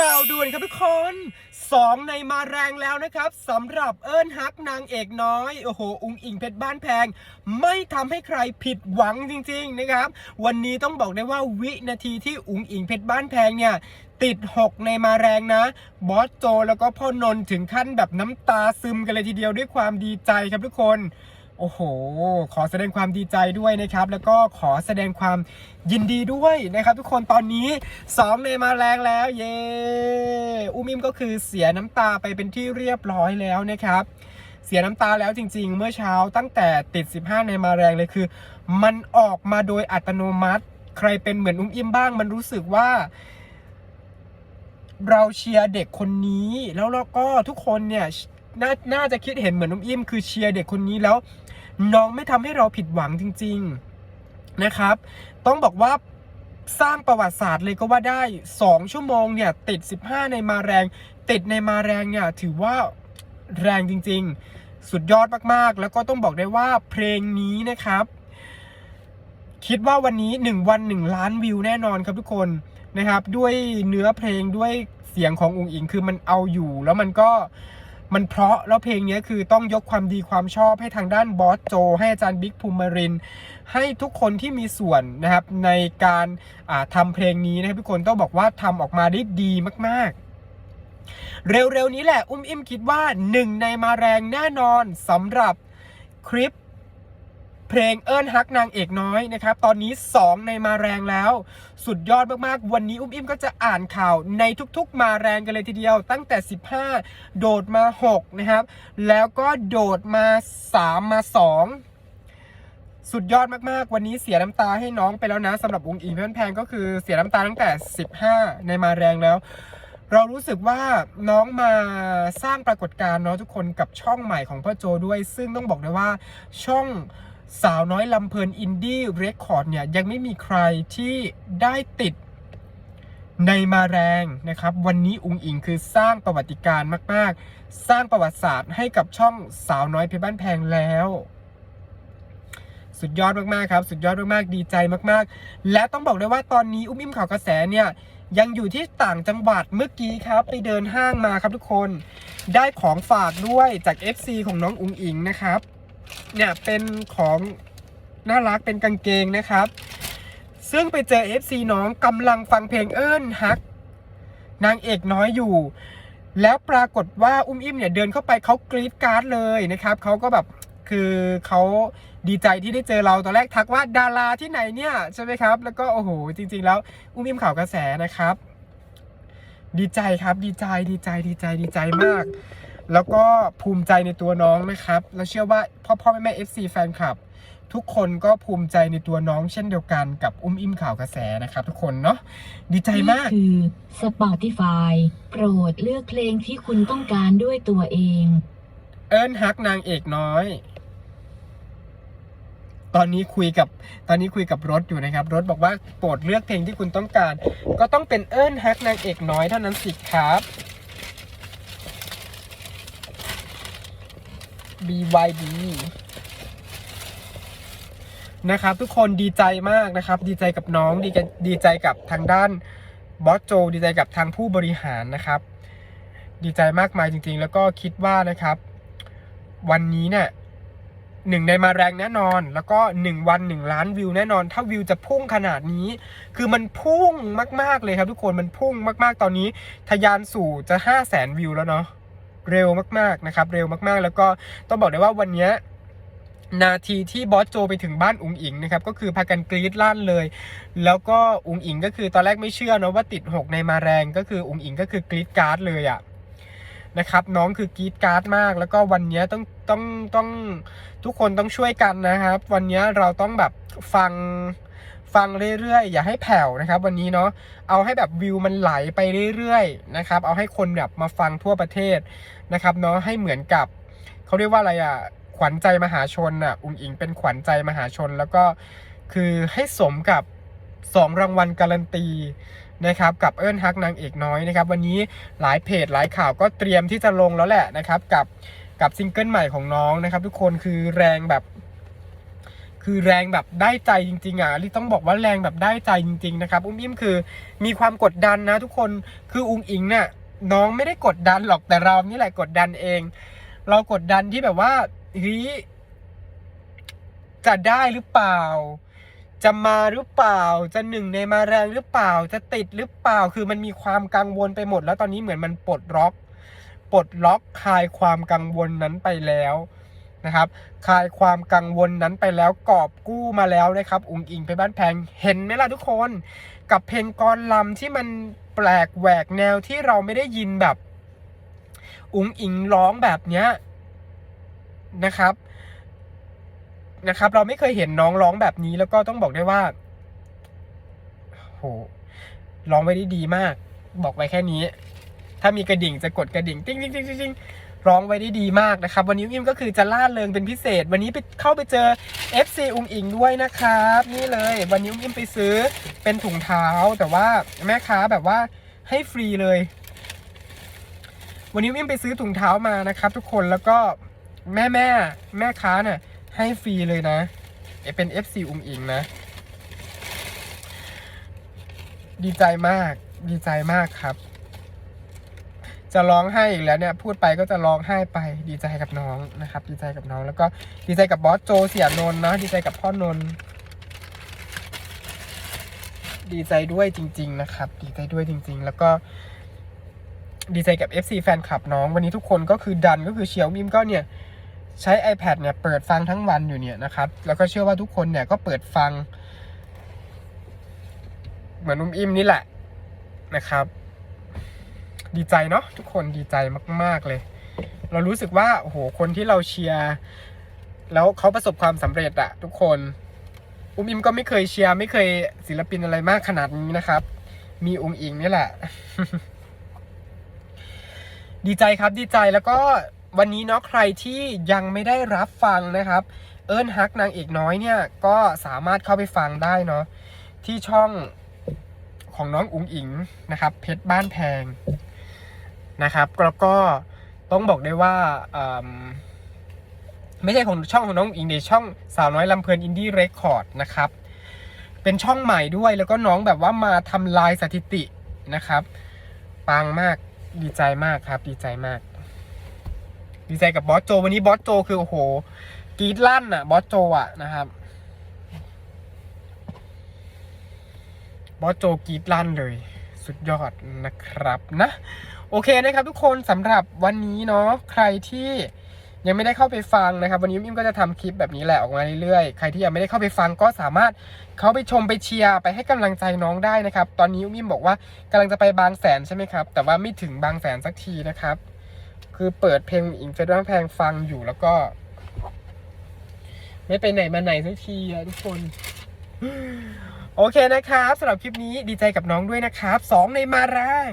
ข่าวด่วนครับทุกคนสองในมาแรงแล้วนะครับสำหรับเอิญฮักนางเอกน้อย โอ้โห อุงอิงเพชรบ้านแพง ไม่ทำให้ใครผิดหวังจริงๆนะครับ วันนี้ต้องบอกได้ว่าวินาทีที่อุงอิงเพชรบ้านแพงเนี่ยติด 6 ในมาแรงนะ บอสโจแล้วก็พ่อนนถึงขั้นแบบน้ำตาซึมกันเลยทีเดียวด้วยความดีใจครับทุกคน โอ้โห ขอแสดงความดีใจด้วยนะครับ แล้วก็ขอแสดงความยินดีด้วยนะครับ ทุกคนตอนนี้สองในมาแรงแล้ว เย้อุมิมก็คือเสียน้ำตาไปเป็นที่เรียบร้อยแล้วนะครับเสียน้ำตาแล้วจริง ๆ เมื่อเช้าตั้งแต่ติด 15 ในมาแรงเลยคือ มันออกมาโดยอัตโนมัติ ใครเป็นเหมือนอุ้มอิมบ้าง มันรู้สึกว่า เราเชียร์เด็กคนนี้ แล้วเราก็ทุกคนเนี่ยนน่าจะคิดเห็นเหมือนน้องอิมคือเชียร์เด็กคนนี้แล้ว น้องไม่ทำให้เราผิดหวังจริง ๆนะครับ ต้องบอกว่าสร้างประวัติศาสตร์เลยก็ว่าได้ 2 ชั่วโมงเนี่ย ติด 15 ในมาแรง ติดในมาแรงเนี่ย ถือว่าแรงจริง ๆ สุดยอดมากๆ แล้วก็ต้องบอกได้ว่าเพลงนี้นะครับ คิดว่าวันนี้ 1 วัน 1 ล้านวิวแน่นอนครับทุกคนนะครับ ด้วยเนื้อเพลงด้วยเสียงของอุงอิงคือมันเอาอยู่ แล้วมันก็ มันเพราะแล้วเพลงนี้คือต้องยกความดีความชอบให้ทางด้านบอสโจ ให้อาจารย์บิ๊กภูมิริน ให้ทุกคนที่มีส่วนนะครับในการทำทำเพลงนี้นะครับทุกคนต้องบอกว่าทำออกมาได้ดีมากๆเร็วๆนี้แหละ อุ้มอิ่มคิดว่าหนึ่งในมาแรงแน่นอนสำหรับคลิป เพลงเอิญฮักนางเอกน้อยนะครับ ตอนนี้ 2 ในมาแรงแล้ว สุดยอดมากๆ วันนี้อุ้มอิ่มก็จะอ่านข่าวในทุกๆ มาแรงกันเลยทีเดียว ตั้งแต่ 15 โดดมา 6 นะครับ แล้วก็โดดมา 3 มา 2สุดยอดมากๆ วันนี้เสียน้ำตาให้น้องไปแล้วนะสำหรับอุ้งอิงเพื่อนแพงก็คือเสียน้ำตาตั้งแต่ 15 ในมาแรงแล้ว เรารู้สึกว่าน้องมาสร้างปรากฏการณ์เนาะทุกคนกับช่องใหม่ของพ่อโจด้วย ซึ่งต้องบอกเลยว่าช่อง สาวน้อยลำเพลินอินดี้เรคคอร์ดเนี่ย ยังไม่มีใครที่ได้ติดในมาแรงนะครับ วันนี้อุงอิงคือสร้างประวัติการมาก ๆ สร้างประวัติศาสตร์ให้กับช่องสาวน้อยเพชรบ้านแพงแล้ว สุดยอดมาก ๆ ครับ สุดยอดมาก ๆ ดีใจมาก ๆ และต้องบอกเลยว่าตอนนี้อุ้มอิ่มข่าวกระแสเนี่ยยังอยู่ที่ต่างจังหวัดเมื่อกี้ครับ ไปเดินห้างมาครับทุกคน ได้ของฝากด้วยจาก FC ของน้องอุงอิงนะครับ เนี่ยเป็นของน่ารักเป็นกางเกงนะครับ ซึ่งไปเจอ FC น้องกำลังฟังเพลงเอิ้นฮัก นางเอกน้อยอยู่ แล้วปรากฏว่าอุ้มอิ่มเนี่ยเดินเข้าไปเขากรี๊ดการ์ดเลยนะครับเขาก็แบบคือเขาดีใจที่ได้เจอเราตอนแรกทักว่าดาราที่ไหนเนี่ยใช่ไหมครับ แล้วก็โอ้โหจริง ๆ แล้วอุ้มอิ่มข่าวกระแสนะครับ ดีใจครับดีใจดีใจดีใจดีใจมาก แล้วก็ภูมิใจในตัวน้องนะครับ แล้วเชื่อว่าพ่อพ่อแม่แม่ FC แฟนคลับ ทุกคนก็ภูมิใจในตัวน้องเช่นเดียวกันกับอุ้มอิ่มข่าวกระแสนะครับ ทุกคนเนาะดีใจมากนี่คือ Spotify โปรดเลือกเพลงที่คุณต้องการด้วยตัวเอง เอิญฮักนางเอกน้อย ตอนนี้คุยกับตอนนี้คุยกับรถอยู่นะครับ รถบอกว่าโปรดเลือกเพลงที่คุณต้องการ ก็ต้องเป็นเอิญฮักนางเอกน้อยเท่านั้นสิครับ BYD นะครับทุกคนดีใจมากนะครับ ดีใจกับน้องดีใจดีใจกับทางด้านบอสโจ ดีใจกับทางผู้บริหารนะครับ ดีใจมากมายจริงๆ แล้วก็คิดว่านะครับ วันนี้เนี่ยหนึ่งในมาแรงแน่นอน แล้วก็หนึ่งวันหนึ่งล้านวิวแน่นอน ถ้าวิวจะพุ่งขนาดนี้ คือมันพุ่งมากๆเลยครับทุกคนมันพุ่งมากๆตอนนี้ ทะยานสู่จะห้าแสนวิวแล้วเนาะ เร็วมากๆนะครับเร็วมากๆ แล้วก็ต้องบอกเลยว่าวันนี้นาทีที่บอสโจไปถึงบ้านอุ๋งอิงนะครับก็คือพากันกรี๊ดลั่นเลย แล้วก็อุ๋งอิงก็คือตอนแรกไม่เชื่อนะว่าติด6ในมาแรงก็คืออุ๋งอิงก็คือกรี๊ดการ์ดเลยอะนะครับน้องคือกรี๊ดการ์ดมาก แล้วก็วันนี้ต้องต้องต้องทุกคนต้องช่วยกันนะครับ วันนี้เราต้องแบบฟัง ฟังเรื่อยๆ อย่าให้แผ่วนะครับวันนี้เนาะเอาให้แบบวิวมันไหลไปเรื่อยๆนะครับเอาให้คนแบบมาฟังทั่วประเทศนะครับเนาะให้เหมือนกับเขาเรียกว่าอะไรอะขวัญใจมหาชนอะอุ๋งอิงเป็นขวัญใจมหาชน แล้วก็คือให้สมกับสองรางวัลการันตีนะครับกับเอิญฮักนางเอกน้อยนะครับวันนี้หลายเพจหลายข่าวก็เตรียมที่จะลงแล้วแหละนะครับกับกับซิงเกิลใหม่ของน้องนะครับทุกคนคือแรงแบบ คือแรงแบบได้ใจจริงๆอะลิต้องบอกว่าแรงแบบได้ใจจริง ๆ นะครับอุ้มอิ่มคือมีความกดดันนะทุกคนคืออุ้งอิงเนี่ยน้องไม่ได้กดดันหรอกแต่เรานี่แหละกดดันเอง เรากดดันที่แบบว่าเฮ้ยจะได้หรือเปล่า จะมาหรือเปล่า จะหนึ่งในมาแรงหรือเปล่า จะติดหรือเปล่า คือมันมีความกังวลไปหมด แล้วตอนนี้เหมือนมันปลดล็อก ปลดล็อกคลายความกังวลนั้นไปแล้ว นะครับคลายความกังวลนั้นไปแล้วกอบกู้มาแล้วนะครับอุงอิงไปบ้านแพงเห็นไหมล่ะทุกคน กับเพลงกรลำที่มันแปลกแหวกแนวที่เราไม่ได้ยินแบบ อุงอิงร้องแบบเนี้ยนะครับนะครับ เราไม่เคยเห็นน้องร้องแบบนี้แล้วก็ต้องบอกได้ว่าโหร้องไว้ได้ดีมาก บอกไว้แค่นี้ ถ้ามีกระดิ่งจะกดกระดิ่ง ติ้งติ้งติ้งติ้งง ร้องไว้ได้ดีมากนะครับ วันนี้อุ้มอิ่มก็คือจะล่าเริงเป็นพิเศษ วันนี้ไปเข้าไปเจอ FC อุ้งอิงด้วยนะครับ นี่เลยวันนี้อุ้มอิ่มไปซื้อเป็นถุงเท้า แต่ว่าแม่ค้าแบบว่าให้ฟรีเลย วันนี้อุ้มอิ่มไปซื้อถุงเท้ามานะครับ ทุกคนแล้วก็แม่แม่แม่ค้าเนี่ยให้ฟรีเลยนะเอ๊ะเป็น FC อุ้งอิงนะ ดีใจมากดีใจมากครับ จะร้องไห้อีกแล้วเนี่ยพูดไปก็จะร้องไห้ไปดีใจกับน้องนะครับ ดีใจกับน้องแล้วก็ดีใจกับบอสโจเสียนนเนาะดีใจกับพ่อนนดีใจด้วยจริง ๆ นะครับ ดีใจด้วยจริง ๆ แล้วก็ดีใจกับ FC แฟนคลับน้อง วันนี้ทุกคนก็คือดันก็คือเชียวมิมก็เนี่ยใช้ iPad เนี่ยเปิดฟังทั้งวันอยู่เนี่ยนะครับ แล้วก็เชื่อว่าทุกคนเนี่ยก็เปิดฟัง เหมือนนุ่มอิ่มนี่แหละนะครับ ดีใจเนาะทุกคนดีใจมาก ๆเลย เรารู้สึกว่าโอ้โหคนที่เราเชียร์แล้วเขาประสบความสำเร็จอะทุกคนอุ้มอิมก็ไม่เคยเชียร์ไม่เคยศิลปินอะไรมากขนาดนี้นะครับ มีองค์อิงนี่แหละ ดีใจครับดีใจแล้วก็วันนี้เนาะใครที่ยังไม่ได้รับฟังนะครับ เอิญฮักนางเอกน้อยเนี่ย ก็สามารถเข้าไปฟังได้เนาะที่ช่องของน้องอุ๋งอิงนะครับ เพชรบ้านแพง นะครับแล้วก็ต้องบอกได้ว่าไม่ใช่ของช่องของน้องอิงในช่องสาวน้อยลำเพลินอินดี้เรคคอร์ดนะครับ เป็นช่องใหม่ด้วยแล้วก็น้องแบบว่ามาทำลายสถิตินะครับปังมากดีใจมากครับ ดีใจมาก ดีใจกับบอสโจ วันนี้บอสโจคือโอ้โหกรีดลั่นอะบอสโจอะนะครับบอสโจกรีดลั่นเลย สุดยอดนะครับนะ โอเคนะครับทุกคนสำหรับวันนี้เนาะใครที่ยังไม่ได้เข้าไปฟังนะครับ วันนี้อิมก็จะทำคลิปแบบนี้แหละออกมาเรื่อยๆ ใครที่ยังไม่ได้เข้าไปฟังก็สามารถเข้าไปชมไปเชียร์ไปให้กำลังใจน้องได้นะครับ ตอนนี้อิมบอกว่ากำลังจะไปบางแสนใช่ไหมครับ แต่ว่าไม่ถึงบางแสนสักทีนะครับ คือเปิดเพลงอิงเฟสบ้างแพงฟังอยู่แล้วก็ ไม่ไปไหนมาไหนสักทีอะทุกคน โอเคนะครับสำหรับคลิปนี้ดีใจกับน้องด้วยนะครับสองในมาแรง